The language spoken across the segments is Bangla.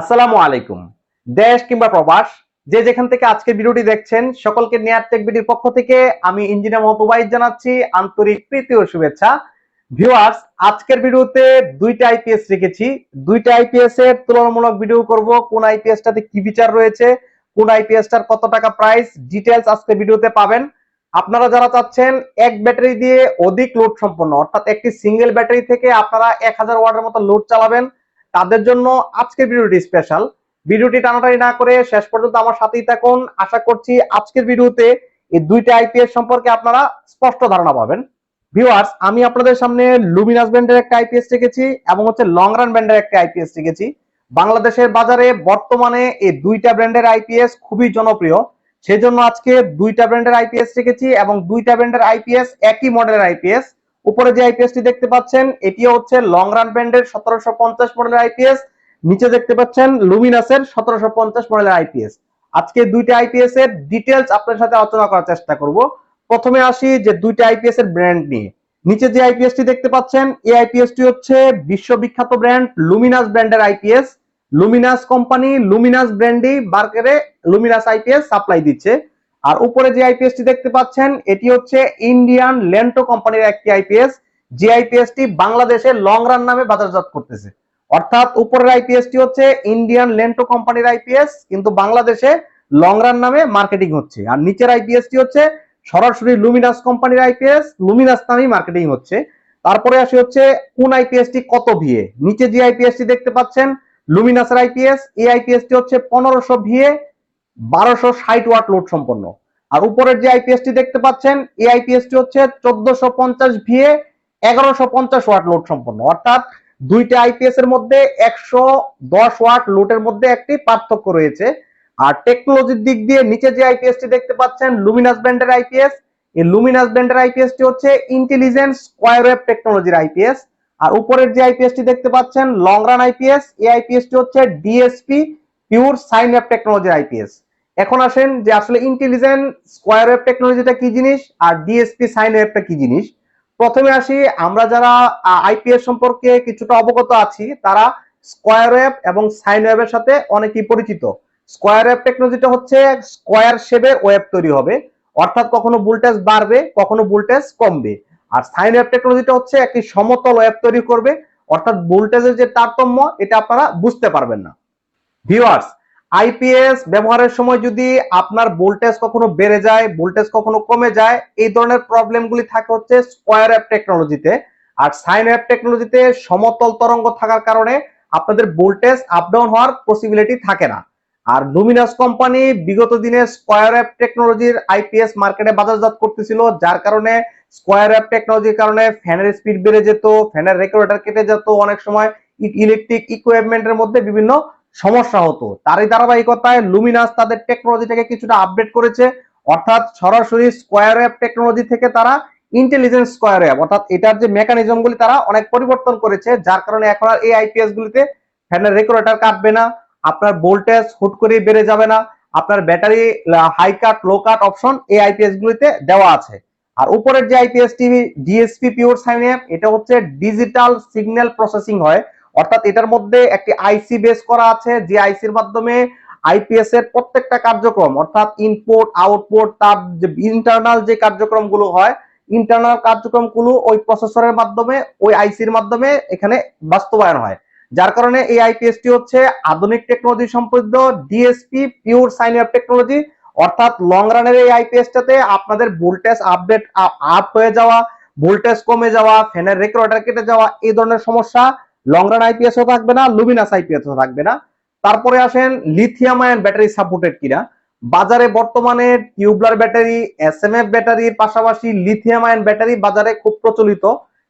আসসালামু আলাইকুম। দেশ কিংবা প্রবাস, যে যেখান থেকে আজকের ভিডিওটি দেখছেন, সকলকে নেয়ার টেক ভিডিওর পক্ষ থেকে আমি ইঞ্জিনিয়ার মোহাম্মদ জানাচ্ছি। আন্তরিক প্রীতি ও শুভেচ্ছা। ভিউয়ার্স, আজকের ভিডিওতে দুইটা আইপিএস রেখেছি। দুইটা আইপিএস এর তুলনামূলক ভিডিও করব। কোন আইপিএস টাতে কি ফিচার রয়েছে, কোন আইপিএস টার কত টাকা প্রাইস ডিটেলস আজকে ভিডিওতে পাবেন। আপনারা যারা চাচ্ছেন, এক ব্যাটারি দিয়ে অধিক লোড সম্পন্ন, অর্থাৎ একটি সিঙ্গেল ব্যাটারি থেকে আপনারা এক হাজার ওয়াটের মতো লোড চালাবেন। তাদের জন্য আজকের ভিডিওটি স্পেশাল ভিডিওটি টানাটানি না করে শেষ পর্যন্ত আমার সাথেই থাকুন। আশা করছি আজকের ভিডিওতে এই দুইটা আইপিএস সম্পর্কে আপনারা স্পষ্ট ধারণা পাবেন। ভিউয়ার্স আমি আপনাদের সামনে লুমিনাস ব্র্যান্ডের একটা আইপিএস রেখেছি এবং হচ্ছে লং রান ব্র্যান্ডের একটা আইপিএস রেখেছি। বাংলাদেশের বাজারে বর্তমানে এই দুইটা ব্র্যান্ডের আইপিএস খুবই জনপ্রিয়। সেই জন্য আজকে দুইটা ব্র্যান্ডের আইপিএস রেখেছি এবং দুইটা ব্র্যান্ডের আইপিএস একই মডেলের আইপিএস উপরে যে আইপিএসটি দেখতে পাচ্ছেন, এটিও হচ্ছে লং রান ব্র্যান্ডের সতেরোশো পঞ্চাশ মডেলের আইপিএস নিচে দেখতে পাচ্ছেন লুমিনাসের সতেরোশো পঞ্চাশ মডেলের আইপিএস আজকে দুইটা আইপিএস এর ডিটেলস আপনার সাথে আলোচনা করার চেষ্টা করব। প্রথমে আসি যে দুইটা আইপিএস এর ব্র্যান্ড নিয়ে। নিচে যে আইপিএসটি দেখতে পাচ্ছেন, এই আইপিএসটি হচ্ছে বিশ্ববিখ্যাত ব্র্যান্ড লুমিনাস ব্র্যান্ডের আইপিএস লুমিনাস কোম্পানি লুমিনাস ব্র্যান্ডই মার্কেটে লুমিনাস আইপিএস সাপ্লাই দিচ্ছে। আর উপরে যে আইপিএসটি দেখতে পাচ্ছেন এটি হচ্ছে ইন্ডিয়ান লেন্টো কোম্পানির একটি আইপিএস যে আইপিএসটি বাংলাদেশে লং রান নামে বাজারজাত করতেছে অর্থাৎ উপরের আইপিএসটি হচ্ছে ইন্ডিয়ান লেন্টো কোম্পানির আইপিএস কিন্তু বাংলাদেশে লং রান নামে মার্কেটিং হচ্ছে আর নিচের আইপিএসটি হচ্ছে সরাসরি লুমিনাস কোম্পানির আইপিএস লুমিনাস নামেই মার্কেটিং হচ্ছে তারপরে আসি হচ্ছে কোন আইপিএসটি কত ভিএ নিচে যে আইপিএসটি দেখতে পাচ্ছেন লুমিনাসের আইপিএস এই আইপিএসটি হচ্ছে পনেরোশো ভিএ বারোশো ষাট ওয়াট লোড সম্পন্ন আর উপরের যে আইপিএসটি দেখতে পাচ্ছেন এই আইপিএসটি হচ্ছে চোদ্দশো পঞ্চাশ ভিএ এগারোশো পঞ্চাশ ওয়াট লোড সম্পন্ন অর্থাৎ দুইটা আইপিএস এর মধ্যে একশো দশ ওয়াট লোডের মধ্যে একটি পার্থক্য রয়েছে আর টেকনোলজির দিক দিয়ে নিচে যে আইপিএসটি দেখতে পাচ্ছেন লুমিনাস ব্র্যান্ডের আইপিএস এই লুমিনাস ব্র্যান্ডের আইপিএসটি হচ্ছে ইন্টেলিজেন্স স্কোয়ার ওয়েভ টেকনোলজির আইপিএস আর উপরের যে আইপিএসটি দেখতে পাচ্ছেন লং রান আইপিএস এই আইপিএসটি হচ্ছে ডিএসপি পিওর সাইন ওয়েভ টেকনোলজির আইপিএস এখন আসেন যে আসলে ইন্টেলিজেন্ট স্কোয়ার ওয়েভ টেকনোলজিটা কি জিনিস আর ডিএসপি সাইন ওয়েভটা কি জিনিস? প্রথমে আসি, আমরা যারা আইপিএস সম্পর্কে কিছুটা অবগত আছি, তারা স্কোয়ার ওয়েভ এবং সাইন ওয়েভের সাথে অনেকেই পরিচিত। স্কোয়ার ওয়েভ টেকনোলজিটা হচ্ছে স্কোয়ার শেপের ওয়েভ তৈরি হবে। অর্থাৎ কখনো ভোল্টেজ বাড়বে, কখনো ভোল্টেজ কমবে। আর সাইন ওয়েভ টেকনোলজিটা হচ্ছে একটি সমতল ওয়েভ তৈরি করবে। অর্থাৎ ভোল্টেজের যে তারতম্য, এটা আপনারা বুঝতে পারবেন না। ভিউয়ার্স আইপিএস ব্যবহারের সময় যদি আপনার ভোল্টেজ কখনো বেড়ে যায়, ভোল্টেজ কখনো কমে যায়, এই ধরনের প্রবলেমগুলি থাকে হচ্ছে স্কোয়ার অ্যাপ টেকনোলজিতে আর সাইন অ্যাপ টেকনোলজিতে সমতল তরঙ্গ থাকার কারণে আপনাদের ভোল্টেজ আপ ডাউন হওয়ার পসিবিলিটি থাকে না। আর লুমিনাস কোম্পানি বিগত দিনে স্কোয়ার অ্যাপ টেকনোলজির আইপিএস মার্কেটে বাজারজাত করতেছিল, যার কারণে স্কোয়ার অ্যাপ টেকনোলজির কারণে ফ্যানের স্পিড বেড়ে যেত, ফ্যানের রেগুলেটর কেটে যেত, অনেক সময় ইলেকট্রিক ইকুইপমেন্টের মধ্যে বিভিন্ন সমস্যা হতো। তারই ধারাবাহিকতায় লুমিনাস তাদের টেকনোলজিটাকে কিছুটা আপডেট করেছে। অর্থাৎ সরাসরি স্কোয়ার অ্যাপ টেকনোলজি থেকে তারা ইন্টেলিজেন্স স্কোয়ার অ্যাপ অর্থাৎ এটার যে মেকানিজম গুলি তারা অনেক পরিবর্তন করেছে, যার কারণে এখন আর এই আইপিএস গুলিতে ফ্যানের রেগুলেটর কাটবে না, আপনার ভোল্টেজ হুট করেই বেড়ে যাবে না, আপনার battery high cut low cut option এই আইপিএস গুলিতে দেওয়া আছে। আর উপরের যে IPS TV DSP pure sine app এটা হচ্ছে ডিজিটাল সিগন্যাল প্রসেসিং হয়। অর্থাৎ এটার মধ্যে একটি আইসি বেস করা আছে, যে আইসির মাধ্যমে আইপিএস এর প্রত্যেকটা কার্যক্রম, অর্থাৎ ইনপুট আউটপুট তার যে ইন্টারনাল যে কার্যক্রমগুলো হয় ইন্টারনাল কার্যক্রমগুলো ওই প্রসেসরের মাধ্যমে, ওই আইসির মাধ্যমে এখানে বাস্তবায়ন হয়। যার কারণে এই আইপিএসটি হচ্ছে আধুনিক টেকনোলজি সম্পৃক্ত ডিএসপি পিওর সাইন টেকনোলজি অর্থাৎ লং রানের এই আইপিএসটাতে আপনাদের ভোল্টেজ আপডেট আপ হয়ে যাওয়া ভোল্টেজ কমে যাওয়া ফ্যানের রেকর্ডার কেটে যাওয়া, এই ধরনের সমস্যা লং রান আইপিএসও থাকবে না লুমিনাস আইপিএসও থাকবে না। তারপরে আসেন লিথিয়াম আয়ন ব্যাটারি সাপোর্টেড কিনা। বাজারে বর্তমানে tubular battery S M F ব্যাটারির পাশাপাশি লিথিয়াম আয়ন ব্যাটারি বাজারে খুব প্রচলিত।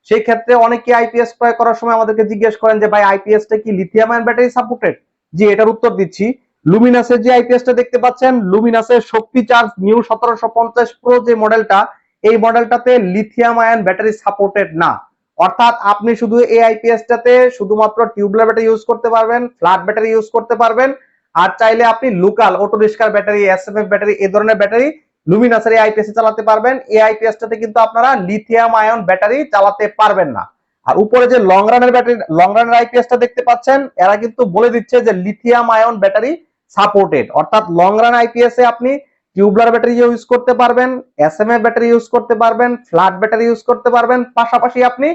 সেই ক্ষেত্রে অনেকে আইপিএস ক্রয় করার সময় আমাদেরকে জিজ্ঞেস করেন যে, ভাই আইপিএসটা কি লিথিয়াম আয়ন ব্যাটারি সাপোর্টেড জি, এটার উত্তর দিচ্ছি। লুমিনাসের যে আইপিএসটা দেখতে পাচ্ছেন লুমিনাসের শক্তি চার্জ নিউ সতেরোশো পঞ্চাশ প্রো যে মডেলটা এই মডেলটাতে লিথিয়াম আয়ন ব্যাটারি সাপোর্টেড না। অর্থাৎ আপনি শুধু এই আইপিএসটাতে শুধুমাত্র টিউবলার ব্যাটারি ইউজ করতে পারবেন, ফ্ল্যাট ব্যাটারি ইউজ করতে পারবেন, আর চাইলে আপনি লোকাল অটো রিক্সার ব্যাটারি এসএমএফ ব্যাটারি, এই ধরনের ব্যাটারি লুমিনাসের এই আইপিএস চালাতে পারবেন। এই আইপিএসটাতে কিন্তু আপনারা লিথিয়াম আয়ন ব্যাটারি চালাতে পারবেন না। আর উপরে যে লং রানের ব্যাটারি লং রানের আইপিএসটা দেখতে পাচ্ছেন, এরা কিন্তু বলে দিচ্ছে যে লিথিয়াম আয়ন ব্যাটারি সাপোর্টেড অর্থাৎ লং রান আইপিএস এ আপনি টিউবলার ব্যাটারি ইউজ করতে পারবেন এসএমএ ব্যাটারি ইউজ করতে পারবেন, ফ্ল্যাট ব্যাটারি ইউজ করতে পারবেন। পাশাপাশি আপনি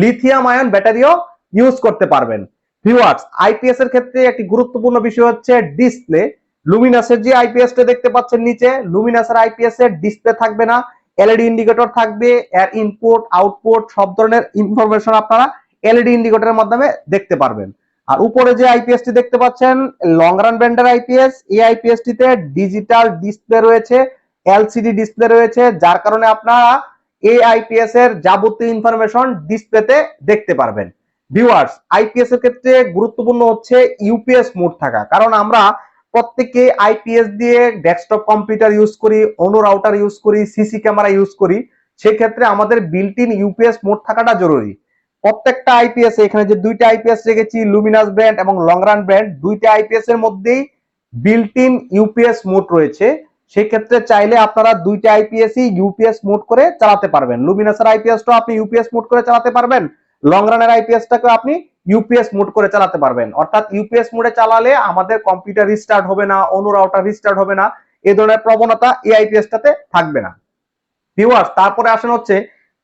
লিথিয়াম আয়ন ব্যাটারিও ইউজ করতে পারবেন। ভিউয়ার্স আইপিএস এর ক্ষেত্রে একটি গুরুত্বপূর্ণ বিষয় হচ্ছে ডিসপ্লে লুমিনাসের যে আইপিএস টা দেখতে পাচ্ছেন নিচে লুমিনাসের আইপিএস এর ডিসপ্লে থাকবে না। এলইডি ইন্ডিকেটর থাকবে এর ইনপুট আউটপুট সব ধরনের ইনফরমেশন আপনারা এলইডি ইন্ডিকেটরের মাধ্যমে দেখতে পারবেন। আর উপরে যে আইপিএস টি দেখতে পাচ্ছেন লং রান ব্যান্ডের আইপিএস এই আইপিএস টিতে ডিজিটাল ডিসপ্লে রয়েছে এলসিডি ডিসপ্লে রয়েছে, যার কারণে আপনারা এই এর যাবতীয় ইনফরমেশন ডিসপ্লেতে দেখতে পারবেন। ভিউয়ার্স আইপিএস এর ক্ষেত্রে গুরুত্বপূর্ণ হচ্ছে ইউপিএস মোড থাকা। কারণ আমরা প্রত্যেকে আইপিএস দিয়ে ডেস্কটপ কম্পিউটার ইউজ করি অনু রাউটার ইউজ করি সিসি ক্যামেরা ইউজ করি। সেক্ষেত্রে আমাদের বিল্ট ইন ইউপিএস মোড থাকাটা জরুরি। প্রত্যেকটা আইপিএস এখানে যে দুইটা আইপিএস রেখেছি লুমিনাস ব্র্যান্ড এবং লং লংরান ব্র্যান্ড দুইটা আইপিএস এর মধ্যেই বিল্ট ইন ইউপিএস মোড রয়েছে। সেক্ষেত্রে চাইলে আপনারা দুইটা আইপিএসই ইউপিএস মোড করে চালাতে পারবেন। লুমিনাসের আইপিএসটা আপনি ইউপিএস মোড করে চালাতে পারবেন। লং রানের আইপিএসটাকে আপনি ইউপিএস মোড করে চালাতে পারবেন। অর্থাৎ ইউপিএস মোডে চালালে আমাদের কম্পিউটার রিস্টার্ট হবে না অনু রাউটার রিস্টার্ট হবে না, এ ধরনের প্রবণতা এই আইপিএসটাতে থাকবে না। ভিউয়ার্স তারপরে আসেন হচ্ছে,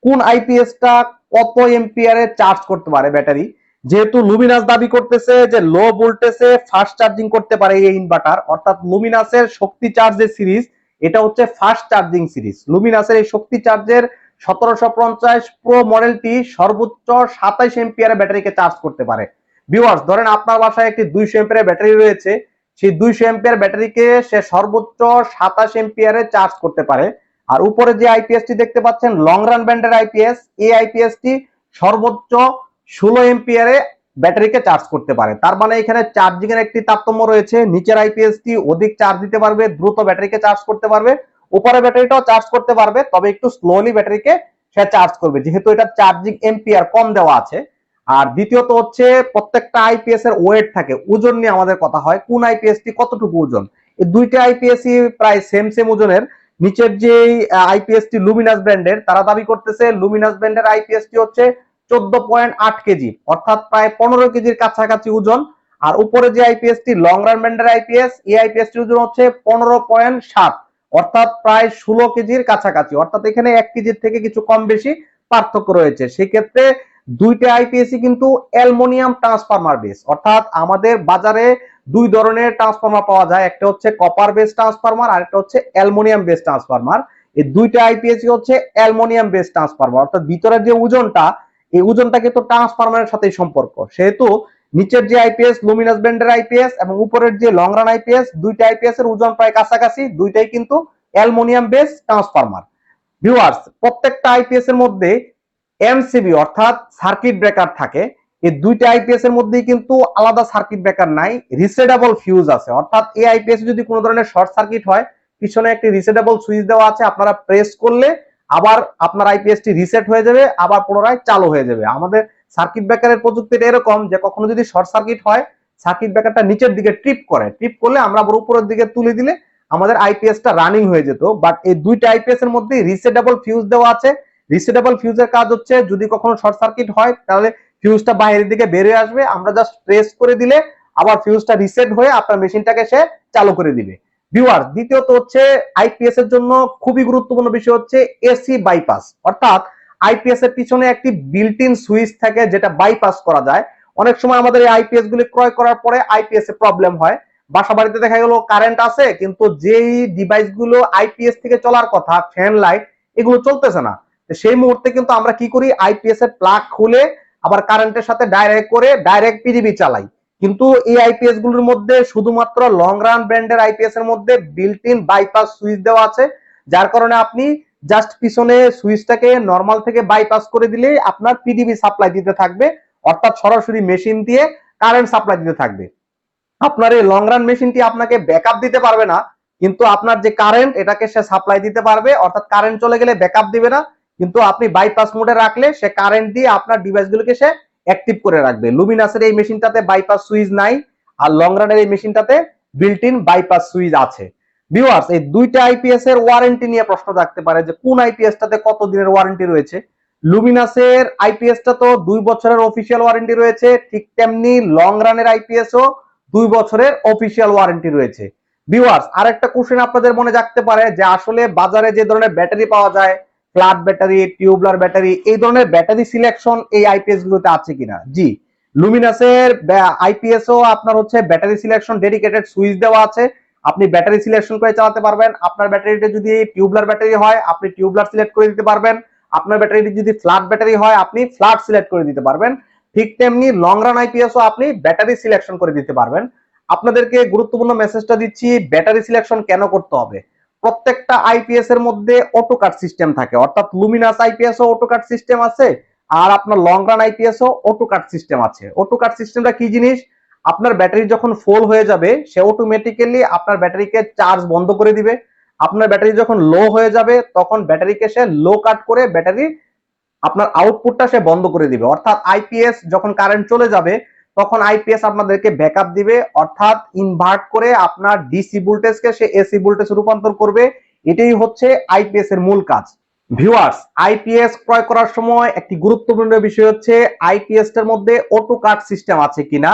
কোন আইপিএসটা কত এম্পিয়ারে চার্জ করতে পারে ব্যাটারি যেহেতু লুমিনাস দাবি করতেছে যে লো ভোল্টেজে ফাস্ট চার্জিং করতে পারে এই ইনভার্টার অর্থাৎ লুমিনাসের শক্তি চার্জের সিরিজ এটা হচ্ছে ফাস্ট চার্জিং সিরিজ লুমিনাসের এই শক্তি চার্জের সতেরোশো পঞ্চাশ প্রো মডেলটি সর্বোচ্চ সাতাইশ এম্পিয়ারের ব্যাটারিকে চার্জ করতে পারে। ভিউয়ার্স ধরেন আপনার বাসায় একটি দুইশো এম্পিয়ারের ব্যাটারি রয়েছে, সেই দুইশো এম্পিয়ার ব্যাটারিকে সে সর্বোচ্চ সাতাশ এম্পিয়ারে চার্জ করতে পারে। আর উপরে যে আইপিএস টি দেখতে পাচ্ছেন লং রান ব্যান্ডের আইপিএস এই আইপিএস টি সর্বোচ্চ ষোলো এম্পিয়ারে ব্যাটারিকে চার্জ করতে পারে। তার মানে এখানে চার্জিং এর একটি তারতম্য রয়েছে। নিচের আইপিএস টি অধিক চার্জ দিতে পারবে, দ্রুত ব্যাটারিকে চার্জ করতে পারবে। উপরে ব্যাটারিটাও চার্জ করতে পারবে, তবে একটু স্লোলি ব্যাটারিকে সে চার্জ করবে। যেহেতু এটা চার্জিং এম্পিয়ার কম দেওয়া আছে। আর দ্বিতীয়ত হচ্ছে, প্রত্যেকটা আইপিএস এর ওয়েট থাকে। ওজন নিয়ে আমাদের কথা হয়। কোন আইপিএস টি কতটুকু ওজন? এই দুইটা আইপিএস প্রায় সেম সেম ওজনের। নিচের যে আইপিএস টি লুমিনাস ব্র্যান্ডের তারা দাবি করতেছে লুমিনাস ব্র্যান্ডের আইপিএস টি হচ্ছে চোদ্দ পয়েন্ট আট কেজি, অর্থাৎ প্রায় পনেরো কেজির কাছাকাছি ওজন। আর উপরে যে আইপিএস টি লং রান ব্র্যান্ডের আইপিএস এই আইপিএস টির ওজন হচ্ছে পনেরো পয়েন্ট সাত, অর্থাৎ প্রায় ষোলো কেজির কাছাকাছি। অর্থাৎ এখানে এক কেজির থেকে কিছু কম বেশি পার্থক্য রয়েছে। সেক্ষেত্রে দুইটা আইপিএসই কিন্তু অ্যালমোনিয়াম ট্রান্সফরমার বেস অর্থাৎ আমাদের বাজারে দুই ধরনের ট্রান্সফরমার পাওয়া যায়। একটা হচ্ছে কপার বেস ট্রান্সফরমার, আর একটা হচ্ছে অ্যালমোনিয়াম বেস ট্রান্সফরমার। এই দুইটা আইপিএসই হচ্ছে অ্যালমোনিয়াম বেস ট্রান্সফরমার। অর্থাৎ ভিতরের যে ওজনটা এই ওজনটা কিন্তু ট্রান্সফরমারের সাথে সম্পর্ক। সেহেতু নিচের যে আইপিএস লুমিনাস ব্র্যান্ডের আইপিএস এবং উপরের যে লং রান আইপিএস দুইটা আইপিএস এর ওজন প্রায় কাছাকাছি, দুইটাই কিন্তু অ্যালমোনিয়াম বেস ট্রান্সফরমার ভিউয়ার্স প্রত্যেকটা আইপিএস এর মধ্যে এমসিবি অর্থাৎ সার্কিট ব্রেকার থাকে। এই দুইটা আইপিএস এর মধ্যেই কিন্তু আলাদা সার্কিট ব্রেকার নাই রিসেটেবল ফিউজ আছে। অর্থাৎ এই আইপিএস যদি কোনো ধরনের শর্ট সার্কিট হয়, পিছনে একটি রিসেটেবল সুইচ দেওয়া আছে, আপনারা প্রেস করলে আবার আপনার আইপিএসটি রিসেট হয়ে যাবে, আবার পুনরায় চালু হয়ে যাবে। আমাদের সার্কিট ব্রেকারের প্রযুক্তিটা এরকম যে কখনো যদি শর্ট সার্কিট হয় সার্কিট ব্রেকারটা নিচের দিকে ট্রিপ করে। ট্রিপ করলে আমরা আবার উপরের দিকে তুলে দিলে আমাদের আইপিএসটা রানিং হয়ে যেত। বাট এই দুইটা আইপিএস এর মধ্যে রিসেটেবল ফিউজ দেওয়া আছে। রিসেটেবল ফিউজের কাজ হচ্ছে, যদি কখনো শর্ট সার্কিট হয়, তাহলে ফিউজটা বাইরের দিকে বেরিয়ে আসবে। আমরা জাস্ট প্রেস করে দিলে আবার ফিউজটা রিসেট হয়ে আপনার মেশিনটাকে সে চালু করে দিবে। ভিউয়ার দ্বিতীয়ত হচ্ছে আইপিএস এর জন্য খুবই গুরুত্বপূর্ণ বিষয় হচ্ছে এসি বাইপাস অর্থাৎ আইপিএস এর পিছনে একটি বিল্ট ইন সুইচ থাকে যেটা বাইপাস করা যায়। অনেক সময় আমাদের এই আইপিএস গুলি ক্রয় করার পরে আইপিএস এ প্রবলেম হয়। বাসা বাড়িতে দেখা গেল কারেন্ট আছে, কিন্তু যেই ডিভাইসগুলো আইপিএস থেকে চলার কথা ফ্যান লাইট এগুলো চলতেছে না। সেই মুহূর্তে কিন্তু আমরা কি করি? আইপিএস এর প্লাগ খুলে আবার কারেন্টের সাথে ডাইরেক্ট করে ডাইরেক্ট পিডিবি চালাই। কিন্তু এই আইপিএসগুলোর মধ্যে শুধুমাত্র লং রান ব্র্যান্ডের আইপিএস এর মধ্যে বিল্ট ইন বাইপাস সুইচ দেওয়া আছে, যার কারণে আপনি জাস্ট পিছনে সুইচটাকে নর্মাল থেকে বাইপাস করে দিলে আপনার পিডিবি সাপ্লাই দিতে থাকবে, অর্থাৎ সরাসরি মেশিন দিয়ে কারেন্ট সাপ্লাই দিতে থাকবে। আপনার এই লং রান মেশিনটি আপনাকে ব্যাকআপ দিতে পারবে না, কিন্তু আপনার যে কারেন্ট এটাকে সে সাপ্লাই দিতে পারবে, অর্থাৎ কারেন্ট চলে গেলে ব্যাকআপ দিবে না, কিন্তু আপনি বাইপাস মোডে রাখলে সে কারেন্ট দিয়ে আপনার ডিভাইসগুলোকে সে অ্যাক্টিভ করে রাখবে। লুমিনাসের এই মেশিনটাতে বাইপাস সুইচ নাই আর লং রানের এই মেশিনটাতে বিল্ট ইন বাইপাস সুইচ আছে। ভিউয়ার্স এই দুইটা আইপিএস এর ওয়ারেন্টি নিয়ে প্রশ্ন থাকতে পারে যে কোন আইপিএস টাতে কত দিনের ওয়ারেন্টি রয়েছে? লুমিনাসের আইপিএসটা তো দুই বছরের অফিসিয়াল ওয়ারেন্টি রয়েছে, ঠিক তেমনি লং রানের আইপিএসও দুই বছরের অফিসিয়াল ওয়ারেন্টি রয়েছে। ভিউয়ার্স আর একটা কোশ্চেন আপনাদের মনে রাখতে পারে যে আসলে বাজারে যে ধরনের ব্যাটারি পাওয়া যায় ফ্ল্যাট ব্যাটারি, টিউবলার ব্যাটারি, এই ধরনের ব্যাটারি সিলেকশন এই আইপিএস গুলোতে আছে কিনা? জি, লুমিনাসের আইপিএস ও আপনার হচ্ছে ব্যাটারি সিলেকশন ডেডিকেটেড সুইচ দেওয়া আছে। আপনি ব্যাটারি সিলেকশন করে চালাতে পারবেন। আপনার ব্যাটারিটা যদি টিউবলার ব্যাটারি হয়, আপনি টিউবলার সিলেক্ট করে দিতে পারবেন। আপনার ব্যাটারিটি যদি ফ্ল্যাট ব্যাটারি হয়, আপনি ফ্ল্যাট সিলেক্ট করে দিতে পারবেন। ঠিক তেমনি লং রান আইপিএস ও আপনি ব্যাটারি সিলেকশন করে দিতে পারবেন। আপনাদেরকে গুরুত্বপূর্ণ মেসেজটা দিচ্ছি, ব্যাটারি সিলেকশন কেন করতে হবে? প্রত্যেকটা আইপিএস এর মধ্যে অটো কাট সিস্টেম থাকে। অর্থাৎ লুমিনাস আইপিএস ও অটো কাট সিস্টেম আছে, আর আপনার লং রান আইপিএস ও অটো কাট সিস্টেম আছে। অটো কাট সিস্টেমটা কি জিনিস? আপনার ব্যাটারি যখন ফোল হয়ে যাবে, সে অটোমেটিক্যালি আপনার ব্যাটারিকে চার্জ বন্ধ করে দিবে। আপনার ব্যাটারি যখন লো হয়ে যাবে, তখন ব্যাটারিকে সে লো কাট করে ব্যাটারি আপনার আউটপুটটা সে বন্ধ করে দিবে। অর্থাৎ আইপিএস যখন কারেন্ট চলে যাবে তখন আইপিএস আপনাদেরকে ব্যাকআপ দিবে। অর্থাৎ ইনভার্ট করে আপনার ডিসি ভোল্টেজকে সে এসি ভোল্টেজে রূপান্তর করবে। এটাই হচ্ছে আইপিএস এর মূল কাজ। ভিউয়ার্স আইপিএস ক্রয় করার সময় একটি গুরুত্বপূর্ণ বিষয় হচ্ছে আইপিএস টার মধ্যে অটো কাট সিস্টেম আছে কিনা?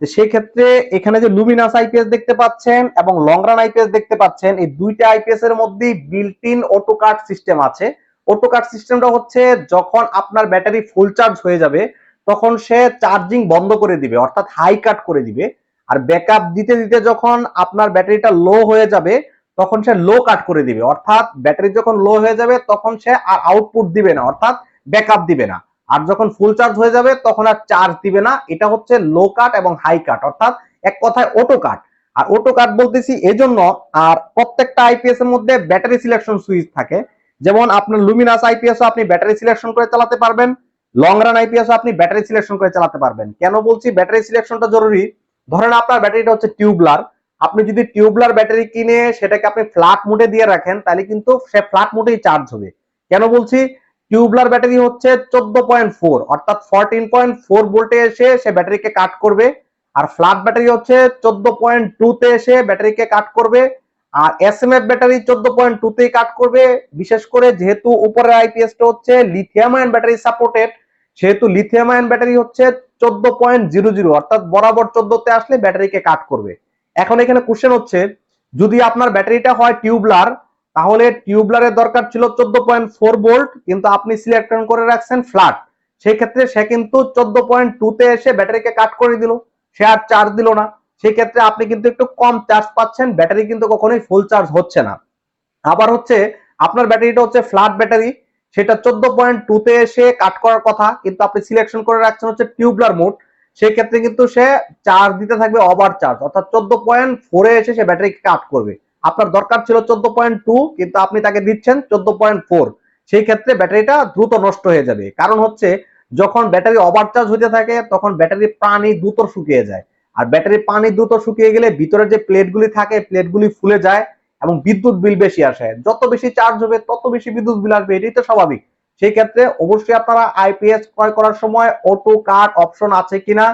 সেক্ষেত্রে এখানে যে লুমিনাস আইপিএস দেখতে পাচ্ছেন এবং লং রান আইপিএস দেখতে পাচ্ছেন, এই দুইটা আইপিএস এর মধ্যে built in auto cut system আছে অটো কাট সিস্টেমটা হচ্ছে যখন আপনার ব্যাটারি ফুল চার্জ হয়ে যাবে তখন সে চার্জিং বন্ধ করে দিবে, অর্থাৎ হাই কাট করে দিবে। আর ব্যাকআপ দিতে দিতে যখন আপনার ব্যাটারিটা লো হয়ে যাবে, তখন সে লো কাট করে দিবে। অর্থাৎ ব্যাটারি যখন লো হয়ে যাবে, তখন সে আর আউটপুট দিবে না, অর্থাৎ ব্যাকআপ দিবে না। আর যখন ফুল চার্জ হয়ে যাবে, তখন আর চার্জ দিবে না। এটা হচ্ছে লো কাট এবং হাই কাট অর্থাৎ এক কথায় অটো কাট আর অটো কাট বলতেছি এজন্য, আর প্রত্যেকটা আইপিএস এর মধ্যে ব্যাটারি সিলেকশন সুইচ থাকে। যেমন আপনার লুমিনাস আইপিএস আপনি ব্যাটারি সিলেকশন করে চালাতে পারবেন। লং রান আইপিএস আপনি ব্যাটারি সিলেকশন করে চালাতে পারবেন। কেন বলছি ব্যাটারি সিলেকশনটা জরুরি? ধরেন আপনার ব্যাটারিটা হচ্ছে টিউবলার আপনি যদি টিউবলার ব্যাটারি কিনে সেটাকে আপনি ফ্ল্যাট মোডে দিয়ে রাখেন, তাহলে কিন্তু সে ফ্ল্যাট মোডেই চার্জ হবে। কেন বলছি? টিউবলার ব্যাটারি হচ্ছে চোদ্দ পয়েন্ট ফোর অর্থাৎ ফোরটিন পয়েন্ট ফোর ভোল্টে এসে সে ব্যাটারিকে কাট করবে। আর ফ্ল্যাট ব্যাটারি হচ্ছে চোদ্দ পয়েন্ট টু তে এসে ব্যাটারিকে কাট করবে। আর এস এম এফ ব্যাটারি চোদ্দ পয়েন্ট টু তেই কাট করবে। বিশেষ করে যেহেতু উপরের আইপিএসটা হচ্ছে লিথিয়াম আয়ন ব্যাটারি সাপোর্টেড সেহেতু লিথিয়াম আয়ন ব্যাটারি হচ্ছে চোদ্দ পয়েন্ট জিরো জিরো অর্থাৎ বরাবর চোদ্দতে আসলে ব্যাটারিকে কাট করবে। এখন এখানে কোশ্চেন হচ্ছে, যদি আপনার ব্যাটারিটা হয় টিউবলার তাহলে টিউবলারের দরকার ছিল চোদ্দ পয়েন্ট ফোর ভোল্ট কিন্তু আপনি সিলেক্ট করে রাখছেন ফ্ল্যাট সেই ক্ষেত্রে সে কিন্তু চোদ্দ পয়েন্ট টু তে এসে ব্যাটারিকে কাট করে দিল। সে আর চার্জ দিল না। সেই ক্ষেত্রে আপনি কিন্তু একটু কম চার্জ পাচ্ছেন ব্যাটারি কিন্তু কখনোই ফুল চার্জ হচ্ছে না। আবার হচ্ছে, আপনার ব্যাটারিটা হচ্ছে ফ্ল্যাট ব্যাটারি সেটা চোদ্দ পয়েন্ট টু তে এসে কাট করার কথা, কিন্তু আপনি সিলেকশন করে রাখছেন হচ্ছে টিউবলার মোড সেই ক্ষেত্রে কিন্তু সে চার্জ দিতে থাকবে ওভার চার্জ অর্থাৎ চোদ্দ পয়েন্ট ফোরে এসে সে ব্যাটারি কাট করবে। আপনার দরকার ছিল চোদ্দ পয়েন্ট টু কিন্তু আপনি তাকে দিচ্ছেন চোদ্দ পয়েন্ট ফোর সেই ক্ষেত্রে ব্যাটারিটা দ্রুত নষ্ট হয়ে যাবে। কারণ হচ্ছে, যখন ব্যাটারি ওভার চার্জ হতে থাকে, তখন ব্যাটারির পানি দ্রুত শুকিয়ে যায়। আর ব্যাটারি পানি দ্রুত শুকিয়ে গেলে ভিতরে যে প্লেটগুলি থাকে, প্লেটগুলি ফুলে যায় এবং বিদ্যুৎ বিল বেশি আসে। যত বেশি চার্জ হবে, তত বেশি বিদ্যুৎ বিল আসবে, এটাই তো স্বাভাবিক। সেই ক্ষেত্রে অবশ্যই আপনারা আইপিএস ক্রয় করার সময় অটো কাট অপশন আছে কিনা,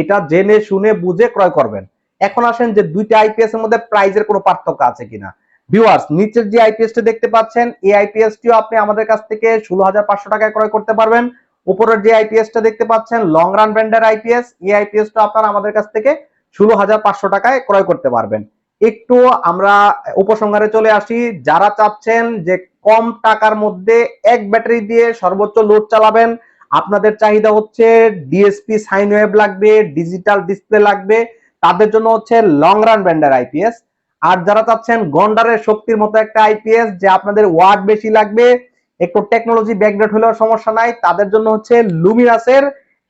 এটা জেনে, শুনে, বুঝে ক্রয় করবেন। এখন আসেন যে দুইটা আইপিএস এর মধ্যে প্রাইজের কোনো পার্থক্য আছে কিনা। ভিউয়ার্স নিচের যে আইপিএসটা দেখতে পাচ্ছেন, এই আইপিএসটিও আপনি আমাদের কাছ থেকে ষোলো হাজার পাঁচশো টাকায় ক্রয় করতে পারবেন। উপরের যে আইপিএসটা দেখতে পাচ্ছেন লং রান ব্র্যান্ডের আইপিএস এই আইপিএসটা আপনারা আমাদের কাছ থেকে ষোলো হাজার পাঁচশো টাকায় ক্রয় করতে পারবেন। একটু আমরা উপসংহারে চলে আসি। যারা চাচ্ছেন যে কম টাকার মধ্যে এক ব্যাটারি দিয়ে সর্বোচ্চ লোড চালাবেন, আপনাদের চাহিদা হচ্ছে ডিএসপি সাইন ওয়েভ লাগবে ডিজিটাল ডিসপ্লে লাগবে, তাদের জন্য হচ্ছে লং রান ব্র্যান্ডের আইপিএস আর যারা চাচ্ছেন গন্ডারের শক্তির মতো একটা আইপিএস যে আপনাদের ওয়াট বেশি লাগবে একটু টেকনোলজি ব্যাকগ্রাউন্ড হলেও সমস্যা নাই। তাদের জন্য হচ্ছে লুমিনাসের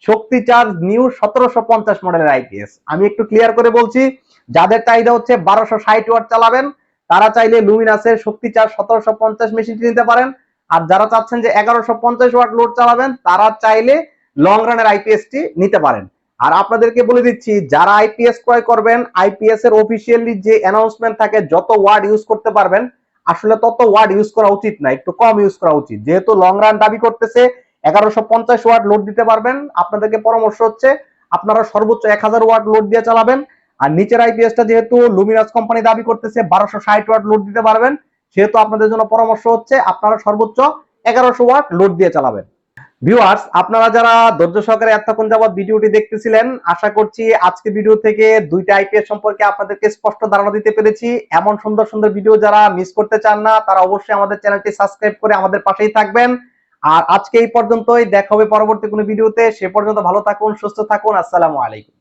শক্তি চার্জ নিউ সতেরোশো পঞ্চাশ মডেলের আইপিএস আমি একটু ক্লিয়ার করে বলছি, যাদের চাহিদা হচ্ছে বারোশো ষাট ওয়াট চালাবেন, তারা চাইলে লুমিনাসের শক্তি চার্জ সতেরোশো পঞ্চাশ মেশিনটি নিতে পারেন। আর যারা চাচ্ছেন যে এগারোশো পঞ্চাশ ওয়াট লোড চালাবেন, তারা চাইলে লং রানের আইপিএসটি নিতে পারেন। আর আপনাদেরকে বলে দিচ্ছি, যারা আইপিএস ক্রয় করবেন আইপিএস এর অফিসিয়ালি যে অ্যানাউন্সমেন্ট থাকে, যত ওয়ার্ড ইউজ করতে পারবেন আসলে তত ওয়ার্ড ইউজ করা উচিত না, একটু কম ইউজ করা উচিত। যেহেতু লং রান দাবি করতেছে, এগারোশো পঞ্চাশ ওয়াট লোড দিতে পারবেন। আপনাদেরকে পরামর্শ হচ্ছে, আপনারা সর্বোচ্চ এক হাজার ওয়াট লোড দিয়ে চালাবেন। আর নিচের আইপিএস টা যেহেতু লুমিনাস কোম্পানি দাবি করতেছে, বারোশো ষাট ওয়াট লোড দিতে পারবেন। সেহেতু আপনাদের জন্য পরামর্শ হচ্ছে, আপনারা সর্বোচ্চ এগারোশো ওয়ার্ড লোড দিয়ে চালাবেন। ভিউয়ার্স আপনারা যারা ধৈর্য সহকারে এতক্ষণ যাবত ভিডিওটি দেখতেছিলেন, আশা করছি আজকে ভিডিও থেকে দুইটা আইপিএস সম্পর্কে আপনাদেরকে স্পষ্ট ধারণা দিতে পেরেছি। এমন সুন্দর সুন্দর ভিডিও যারা মিস করতে চান না, তারা অবশ্যই আমাদের চ্যানেলটি সাবস্ক্রাইব করে আমাদের পাশেই থাকবেন। আর আজকে এই পর্যন্তই, দেখা হবে পরবর্তী কোনো ভিডিওতে সে পর্যন্ত ভালো থাকুন, সুস্থ থাকুন, আসসালামু আলাইকুম।